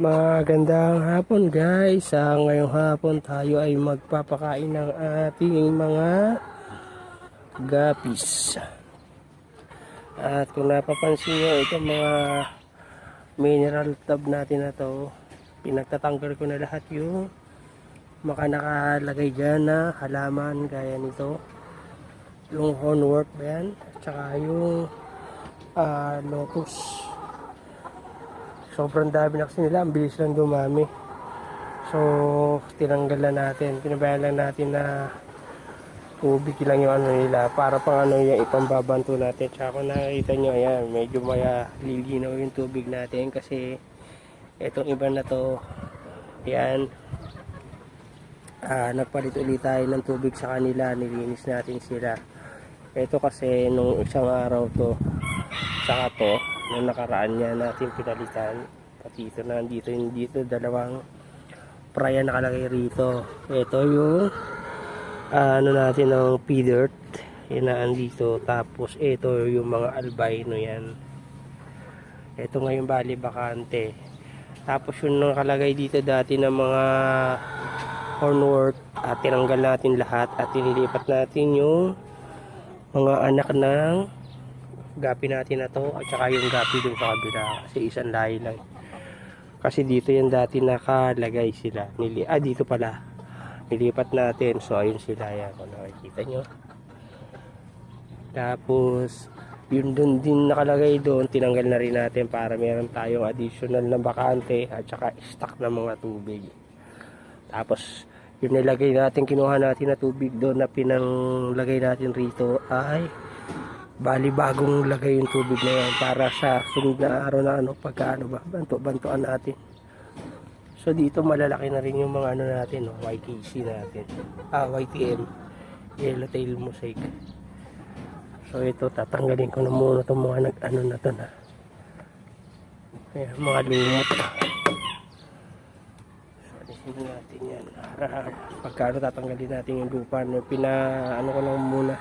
Magandang hapon guys. Sa ngayong hapon tayo ay magpapakain ng ating mga gapis. At kung napapansin nyo, itong mga mineral tub natin na to, pinagtatanggal ko na lahat yung maka nakalagay dyan na halaman gaya nito. Yung hornwork ba yan? At saka yung ah, lotus sobrang dami na kasi nila. Ang bilis lang dumami. So tinanggal na natin. Pinabayaan lang natin na tubig lang yung ano nila. Para pang ano yung ipambabanto natin. Tsaka kung nakikita nyo ayan medyo maya lilinaw yung tubig natin. Kasi etong iba na to yan ah, nagpalit ulit tayo ng tubig sa kanila. Nilinis natin sila. Ito kasi nung isang araw to saka to nung nakaraan niya natin pinalitan. Pati ito na dito yung dito dalawang praya nakalagay rito. Ito yung ah, ano natin ng pea dirt yun na andito. Tapos ito yung mga albino yan. Ito ngayon bali bakante. Tapos yung nakalagay dito dati ng mga hornwork at tinanggal natin lahat at tinilipat natin yung mga anak ng gapi natin na to at saka yung gapi dun sa kabila kasi isang lahi lang. Kasi dito yung dati nakalagay sila. Nili ah dito pala. Nilipat natin. So ayun sila. Yan kung nakikita nyo. Tapos yun dun din nakalagay doon tinanggal na rin natin para meron tayong additional na bakante at saka stock ng mga tubig. Tapos yung nilagay natin kinuha natin na tubig doon na pinanglagay natin rito ay bali bagong lagay yung tubig na yan para sa sunod na araw na ano pagka ano ba banto bantuan natin. So dito malalaki na rin yung mga ano natin no, YKC natin. Ah YTM yellowtail mosaic. So ito tatanggalin ko na muna itong mga nag ano na to na. Ayan, mga lumot. Alisin natin yan. Para pagka ano tatanggalin natin yung lupa no, pina ano ko lang muna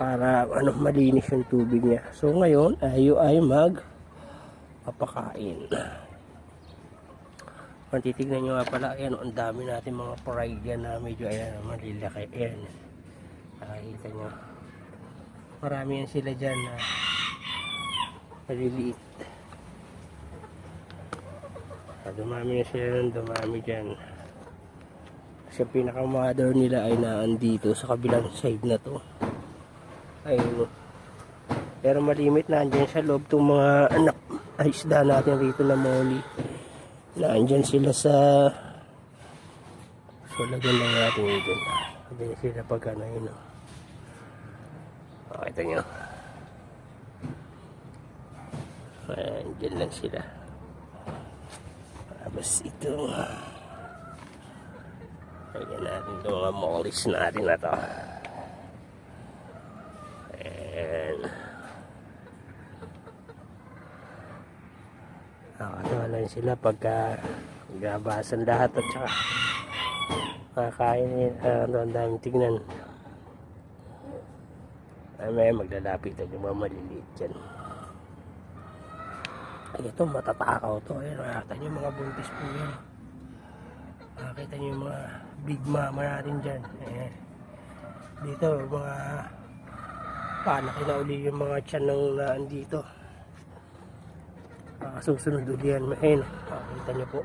para ano malinis yung tubig niya. So ngayon ayo ay mag papakain. Kung titignan nyo nga pala, ayan, ang dami natin mga pride yan na medyo ayan, malilaki. Ayan. Nakikita nyo. Marami yan sila dyan na maliliit. Ah, Dumami na sila nun, dumami dyan. Kasi pinaka-mother nila ay naandito sa kabilang side na to ayun pero malimit na andyan sa loob itong mga anak isda natin rito na molly. Na andyan sila sa so lagyan lang natin yun andyan sila pag ano yun oh. makita nyo. Ayan dyan lang sila. Tapos ito lagyan natin itong mga mollies natin na to Ayan. Nakakatawa lang sila pagka gabasan lahat at saka makakain uh, ano, ang dami tignan. Ay may maglalapitan yung mga maliliit dyan. Ay ito matatakaw to. Ayan, makakita nyo mga buntis po yan. Makakita nyo yung mga big mama natin dyan. Ayan. Dito mga palaki na uli yung mga tiyan ng naan dito uh, susunod uli yan. Ayun makikita nyo po.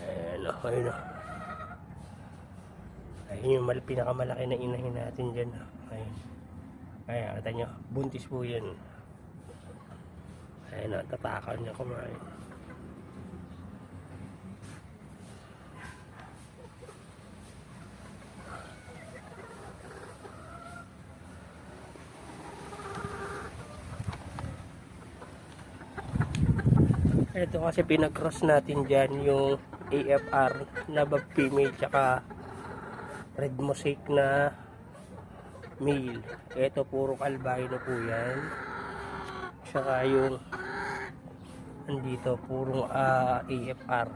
Ayun o ayun o ayun yung mal- pinakamalaki na inahin natin dyan ayun. Ayun kita nyo buntis po yan ayun o tatakaw niya kumain Ito kasi pinag-cross natin dyan yung AFR na female tsaka red mosaic na male. Ito puro albino po yan. Tsaka yung andito purong ah, AFR.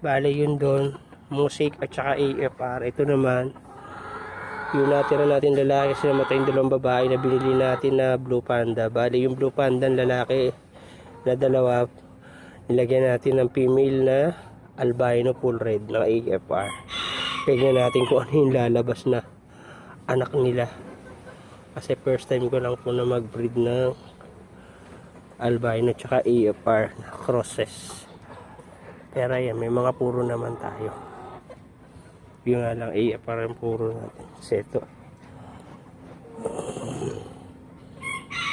Bale yun doon mosaic at tsaka AFR. Ito naman yung natira natin lalaki sila matayong dalawang babae na binili natin na blue panda. Bale yung blue panda lalaki na dalawa. Nilagyan natin ng female na albino full red ng AFR. Tingnan natin kung ano yung lalabas na anak nila. Kasi first time ko lang po na mag-breed ng albino tsaka AFR na crosses. Pero ayan, may mga puro naman tayo. Yung nga lang AFR ang puro natin. Seto.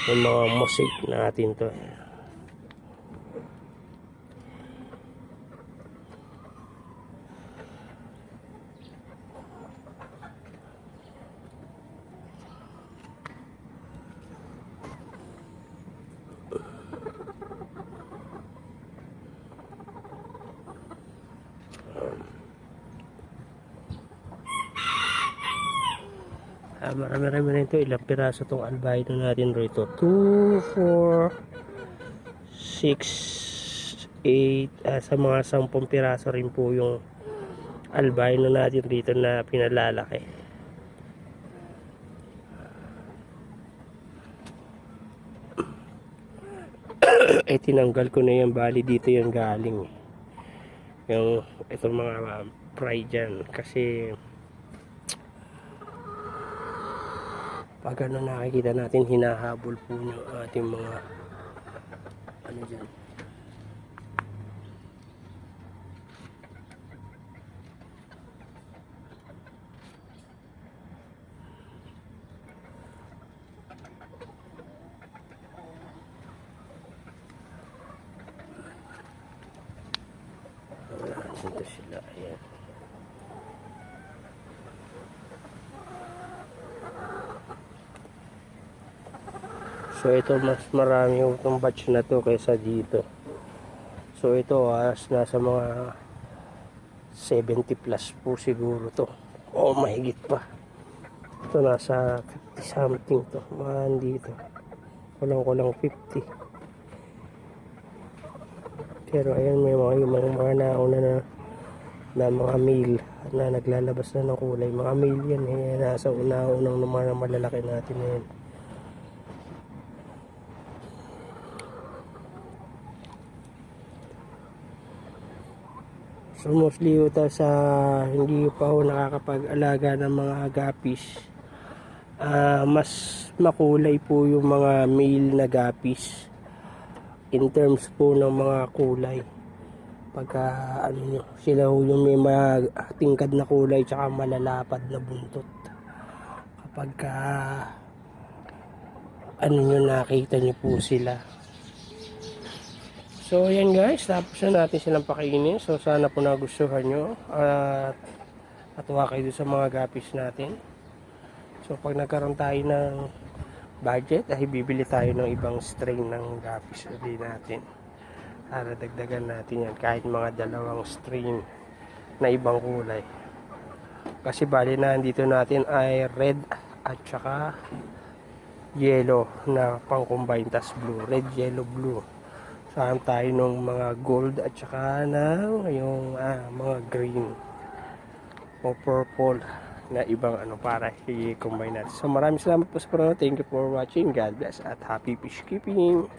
Yung mga mosaic natin to. Marami-rami na ito. Ilang piraso itong albino natin rito. 2, 4, 6, 8. Ah, sa mga 10 piraso rin po yung albino natin dito na pinalalaki. eh tinanggal ko na yan bali dito yung galing yung itong mga uh, fry dyan kasi pag ano nakikita natin hinahabol po yung ating mga ano dyan. Wala dito sila. Ayan So ito mas marami itong batch na to kaysa dito. So ito as nasa mga 70 plus po siguro to. O mahigit pa. Ito nasa 50 something to. Mga dito. Kulang kulang 50. Pero ayan may mga yung mga, mga nauna na na mga male na naglalabas na ng kulay. Mga male yan eh. Nasa una-unang mga malalaki natin na yan. So mostly ito sa hindi pa ako nakakapag-alaga ng mga gapis. ah mas makulay po yung mga male na gapis in terms po ng mga kulay. Pagka ano nyo, sila ho yung may tingkad na kulay tsaka malalapad na buntot. Kapag ka, ano nyo nakita nyo po sila. So yan guys, tapos na natin silang pakainin. So sana po nagustuhan nyo at natuwa kayo sa mga gapis natin. So pag nagkaroon tayo ng budget, ay bibili tayo ng ibang strain ng gapis ulit natin. Para dagdagan natin yan kahit mga dalawang strain na ibang kulay. Kasi bali na dito natin ay red at saka yellow na pang combine tas blue. Red, yellow, blue. Saan tayo ng mga gold at saka ng yung ah, mga green o purple na ibang ano para i-combine natin. So maraming salamat po sa panonood. Thank you for watching. God bless at happy fish keeping.